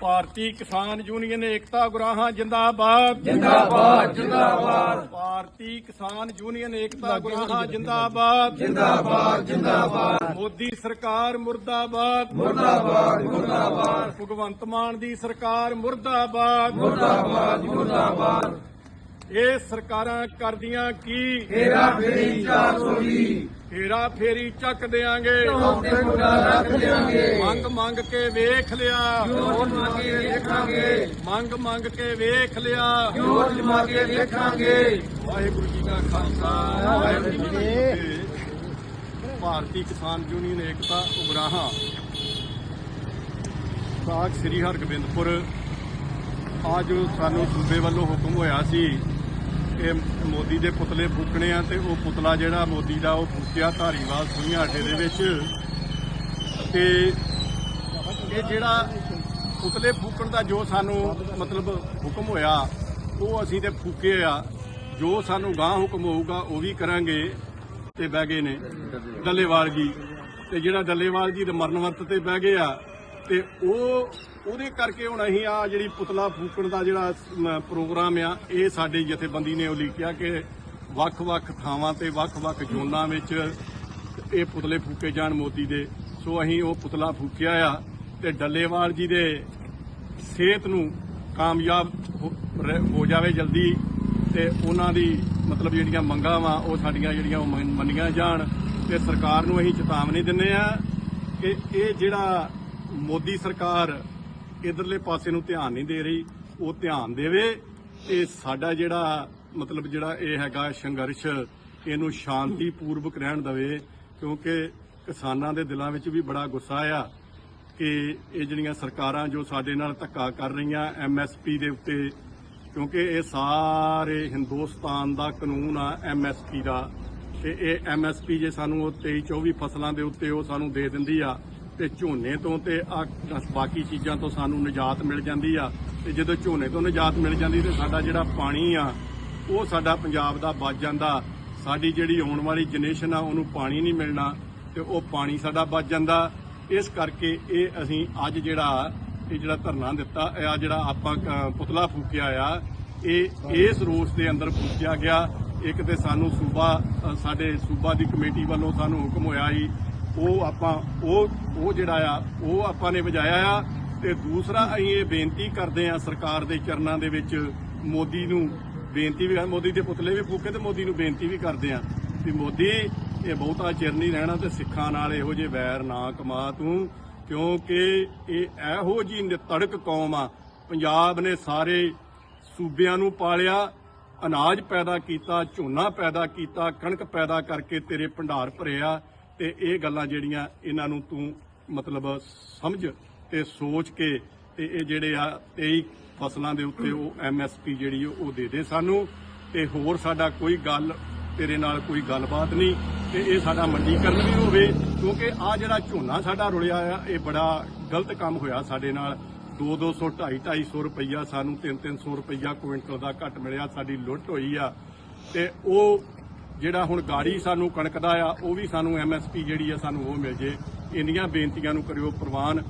ਭਾਰਤੀ ਕਿਸਾਨ ਯੂਨੀਅਨ ਏਕਤਾ ਗੁਰਾਹਾਂ ਜਿੰਦਾਬਾਦ। ਜਿੰਦਾਬਾਦ ਜਿੰਦਾਬਾਦ। ਭਾਰਤੀ ਕਿਸਾਨ ਯੂਨੀਅਨ ਏਕਤਾ ਗੁਰਾਹਾਂ ਜਿੰਦਾਬਾਦ। ਜਿੰਦਾਬਾਦ ਜਿੰਦਾਬਾਦ। ਮੋਦੀ ਸਰਕਾਰ ਮੁਰਦਾਬਾਦ। ਮੁਰਦਾਬਾਦ ਮੁਰਦਾਬਾਦ। ਭਗਵੰਤ ਮਾਨ ਦੀ ਸਰਕਾਰ ਮੁਰਦਾਬਾਦ। ਮੁਰਦਾਬਾਦ ਮੁਰਦਾਬਾਦ। ਇਹ ਸਰਕਾਰਾਂ ਕਰਦੀਆਂ ਕੀ? ਤੇਰਾ ਫੇਰੀ 420 ਫੇਰਾ ਫੇਰੀ ਚੱਕ ਦੇਾਂਗੇ ਤੇ ਮੁੰਡਾ ਰੱਖ ਲਿਆਂਗੇ ਮੰਗ ਮੰਗ ਕੇ ਵੇਖ ਲਿਆ। ਜੋਰ ਜਮਾ ਕੇ ਵੇਖਾਂਗੇ। ਮੰਗ ਮੰਗ ਕੇ ਵੇਖ ਲਿਆ। ਜੋਰ ਜਮਾ ਕੇ ਵੇਖਾਂਗੇ। ਵਾਹਿਗੁਰੂ ਜੀ ਕਾ ਖਾਲਸਾ ਵਾਹਿਗੁਰੂ ਜੀ ਕੀ ਫਤਿਹ। ਭਾਰਤੀ ਕਿਸਾਨ ਯੂਨੀਅਨ ਏਕਤਾ ਉਗਰਾਹਾਂ। ਸਾਖ ਸ੍ਰੀ ਹਰਗੋਬਿੰਦਪੁਰ। ਅੱਜ ਸਾਨੂੰ ਸੂਬੇ ਵੱਲੋਂ ਹੁਕਮ ਹੋਇਆ ਸੀ ਕਿ ਮੋਦੀ ਦੇ ਪੁਤਲੇ ਫੂਕਣੇ ਆ ਤੇ ਉਹ ਪੁਤਲਾ ਜਿਹੜਾ ਮੋਦੀ ਦਾ ਉਹ ਫੂਕਿਆ ਧਾਰੀਵਾਲ ਸੁਈਆਂ ਅੱਡੇ ਦੇ ਵਿੱਚ। ਤੇ ਇਹ ਜਿਹੜਾ ਪੁਤਲੇ ਫੂਕਣ ਦਾ ਜੋ ਸਾਨੂੰ ਮਤਲਬ ਹੁਕਮ ਹੋਇਆ, ਉਹ ਅਸੀਂ ਤੇ ਫੂਕੇ ਆ। ਜੋ ਸਾਨੂੰ ਗਾਂ ਹੁਕਮ ਹੋਊਗਾ, ਉਹ ਵੀ ਕਰਾਂਗੇ। ਤੇ ਬਹਿ ਗਏ ਨੇ। ਡੱਲੇਵਾਲ ਜੀ। ਤੇ ਜਿਹੜਾ ਡੱਲੇਵਾਲ ਜੀ ਦੇ ਮਰਨ ਵਰਤ ਤੇ ਬਹਿ ਗਏ ਆ ਤੇ ਉਹ ਉਹਦੇ ਕਰਕੇ ਹੁਣ ਅਸੀਂ ਆ ਜਿਹੜੀ ਪੁਤਲਾ ਫੂਕਣ ਦਾ ਜਿਹੜਾ ਪ੍ਰੋਗਰਾਮ ਆ, ਇਹ ਸਾਡੇ ਜਥੇਬੰਦੀ ਨੇ ਉਲੀਕਿਆ ਕਿ ਵੱਖ-ਵੱਖ ਥਾਵਾਂ ਤੇ, ਵੱਖ-ਵੱਖ ਜ਼ੋਨਾਂ ਵਿੱਚ ਇਹ ਪੁਤਲੇ ਫੂਕੇ ਜਾਣ ਮੋਦੀ ਦੇ। ਸੋ ਅਸੀਂ ਉਹ ਪੁਤਲਾ ਫੂਕਿਆ ਆ ਤੇ ਡੱਲੇਵਾਲ ਜੀ ਦੇ ਸਿਹਤ ਨੂੰ ਕਾਮਯਾਬ ਹੋ- ਰਹਿ- ਹੋ ਜਾਵੇ ਜਲਦੀ ਤੇ ਉਹਨਾਂ ਦੀ ਮਤਲਬ ਜਿਹੜੀਆਂ ਮੰਗਾਂ ਵਾ, ਉਹ ਸਾਡੀਆਂ ਜਿਹੜੀਆਂ ਉਹ ਮੰਨੀਆਂ ਜਾਣ ਤੇ ਸਰਕਾਰ ਨੂੰ ਅਸੀਂ ਚੇਤਾਵਨੀ ਦਿੰਨੇ ਆ ਕਿ ਇਹ ਜਿਹੜਾ ਮੋਦੀ ਸਰਕਾਰ ਇਧਰਲੇ ਪਾਸੇ ਨੂੰ ਧਿਆਨ ਨਹੀਂ ਦੇ ਰਹੀ, ਉਹ ਧਿਆਨ ਦੇਵੇ ਤੇ ਸਾਡਾ ਜਿਹੜਾ, ਮਤਲਬ ਜਿਹੜਾ ਇਹ ਹੈਗਾ ਸੰਘਰਸ਼, ਇਹਨੂੰ ਸ਼ਾਂਤੀਪੂਰਵਕ ਰਹਿਣ ਦੇਵੇ, ਕਿਉਂਕਿ ਕਿਸਾਨਾਂ ਦੇ ਦਿਲਾਂ ਵਿੱਚ ਵੀ ਬੜਾ ਗੁੱਸਾ ਆ ਕਿ ਇਹ ਜਿਹੜੀਆਂ ਸਰਕਾਰਾਂ ਜੋ ਸਾਡੇ ਨਾਲ ਧੱਕਾ ਕਰ ਰਹੀਆਂ ਐਮਐਸਪੀ ਦੇ ਉੱਤੇ, ਕਿਉਂਕਿ ਇਹ ਸਾਰੇ ਹਿੰਦੁਸਤਾਨ ਦਾ ਕਾਨੂੰਨ ਆ ਐਮਐਸਪੀ ਦਾ, ਤੇ ਇਹ ਐਮਐਸਪੀ ਜੇ ਸਾਨੂੰ ਉਹ 23 24 ਫਸਲਾਂ ਦੇ ਉੱਤੇ ਉਹ ਸਾਨੂੰ ਦੇ ਦਿੰਦੀ ਆ ਤੇ ਝੋਨੇ ਤੋਂ ਤੇ ਬਾਕੀ ਚੀਜ਼ਾਂ ਤੋਂ ਸਾਨੂੰ ਨਿਜਾਤ ਮਿਲ ਜਾਂਦੀ ਆ। ਤੇ ਜਦੋਂ ਝੋਨੇ ਤੋਂ ਨਿਜਾਤ ਮਿਲ ਜਾਂਦੀ ਤੇ ਸਾਡਾ ਜਿਹੜਾ ਪਾਣੀ ਆ, ਉਹ ਸਾਡਾ ਪੰਜਾਬ ਦਾ ਬਚ ਜਾਂਦਾ। ਸਾਡੀ ਜਿਹੜੀ ਆਉਣ ਵਾਲੀ ਜਨਰੇਸ਼ਨ ਆ, ਉਹਨੂੰ ਪਾਣੀ ਨਹੀਂ ਮਿਲਣਾ ਤੇ ਉਹ ਪਾਣੀ ਸਾਡਾ ਬਚ ਜਾਂਦਾ। ਇਸ ਕਰਕੇ ਇਹ ਅਸੀਂ ਅੱਜ ਜਿਹੜਾ, ਇਹ ਜਿਹੜਾ ਧਰਨਾ ਦਿੱਤਾ ਆ ਜਿਹੜਾ ਆਪਾਂ ਪੁਤਲਾ ਫੂਕਿਆ ਆ, ਇਹ, ਇਸ ਰੋਸ ਦੇ ਅੰਦਰ ਫੂਕਿਆ ਗਿਆ। ਇੱਕ ਤੇ ਸਾਨੂੰ ਸੂਬਾ ਸਾਡੇ ਸੂਬਾ ਦੀ ਕਮੇਟੀ ਵੱਲੋਂ ਸਾਨੂੰ ਹੁਕਮ ਹੋਇਆ ਸੀ ਉਹ ਆਪਾਂ, ਉਹ ਉਹ ਜਿਹੜਾ ਆ, ਉਹ ਆਪਾਂ ਨੇ ਵਜਾਇਆ ਆ। ਤੇ ਦੂਸਰਾ ਅਸੀਂ ਇਹ ਬੇਨਤੀ ਕਰਦੇ ਆ ਸਰਕਾਰ ਦੇ ਚਰਨਾਂ ਦੇ ਵਿੱਚ ਮੋਦੀ ਨੂੰ ਬੇਨਤੀ ਵੀ ਮੋਦੀ ਦੇ ਪੁਤਲੇ ਵੀ ਫੂਕੇ ਤੇ ਮੋਦੀ ਨੂੰ ਬੇਨਤੀ ਵੀ ਕਰਦੇ ਆ ਵੀ ਮੋਦੀ, ਇਹ ਬਹੁਤਾ ਚਿਰ ਨਹੀਂ ਰਹਿਣਾ ਤੇ ਸਿੱਖਾਂ ਨਾਲ ਇਹੋ ਜਿਹੇ ਵੈਰ ਨਾ ਕਮਾ ਤੂੰ, ਕਿਉਂਕਿ ਇਹ ਇਹੋ ਜੀ ਨਿਤੜਕ ਕੌਮ ਆ। ਪੰਜਾਬ ਨੇ ਸਾਰੇ ਸੂਬਿਆਂ ਨੂੰ ਪਾਲਿਆ, ਅਨਾਜ ਪੈਦਾ ਕੀਤਾ, ਝੋਨਾ ਪੈਦਾ ਕੀਤਾ, ਕਣਕ ਪੈਦਾ ਕਰਕੇ ਤੇਰੇ ਭੰਡਾਰ ਭਰਿਆ ਤੇ ਇਹ ਗੱਲਾਂ ਜਿਹੜੀਆਂ ਇਹਨਾਂ ਨੂੰ ਤੂੰ ਮਤਲਬ ਸਮਝ ਤੇ ਸੋਚ ਕੇ ਤੇ ਇਹ ਜਿਹੜੇ ਆ 23 ਫਸਲਾਂ ਦੇ ਉੱਤੇ ਉਹ ਐਮਐਸਪੀ ਜਿਹੜੀ ਉਹ ਦੇ ਦੇ ਸਾਨੂੰ ਤੇ ਹੋਰ ਸਾਡਾ ਕੋਈ ਗੱਲ, ਤੇਰੇ ਨਾਲ ਕੋਈ ਗੱਲਬਾਤ ਨਹੀਂ ਤੇ ਇਹ ਸਾਡਾ ਮੰਡੀਕਰਨ ਵੀ ਹੋਵੇ ਕਿਉਂਕਿ ਆ ਜਿਹੜਾ ਝੋਨਾ ਸਾਡਾ ਰੁਲਿਆ ਆ, ਇਹ ਬੜਾ ਗਲਤ ਕੰਮ ਹੋਇਆ ਸਾਡੇ ਨਾਲ। 2-200 250 ਰੁਪਈਆ ਸਾਨੂੰ 3-300 ਰੁਪਈਆ ਕੁਇੰਟਲ ਦਾ ਘੱਟ ਮਿਲਿਆ, ਸਾਡੀ ਲੁੱਟ ਹੋਈ ਆ। ਤੇ ਉਹ ਜਿਹੜਾ ਹੁਣ ਗਾੜੀ ਸਾਨੂੰ ਕਣਕ ਦਾ ਆ, ਉਹ ਵੀ ਸਾਨੂੰ ਐਮਐਸਪੀ ਜਿਹੜੀ ਆ ਸਾਨੂੰ ਉਹ ਮਿਲ ਜੇ। ਇੰਨੀਆਂ ਬੇਨਤੀਆਂ ਨੂੰ ਕਰਿਓ ਪ੍ਰਵਾਨ।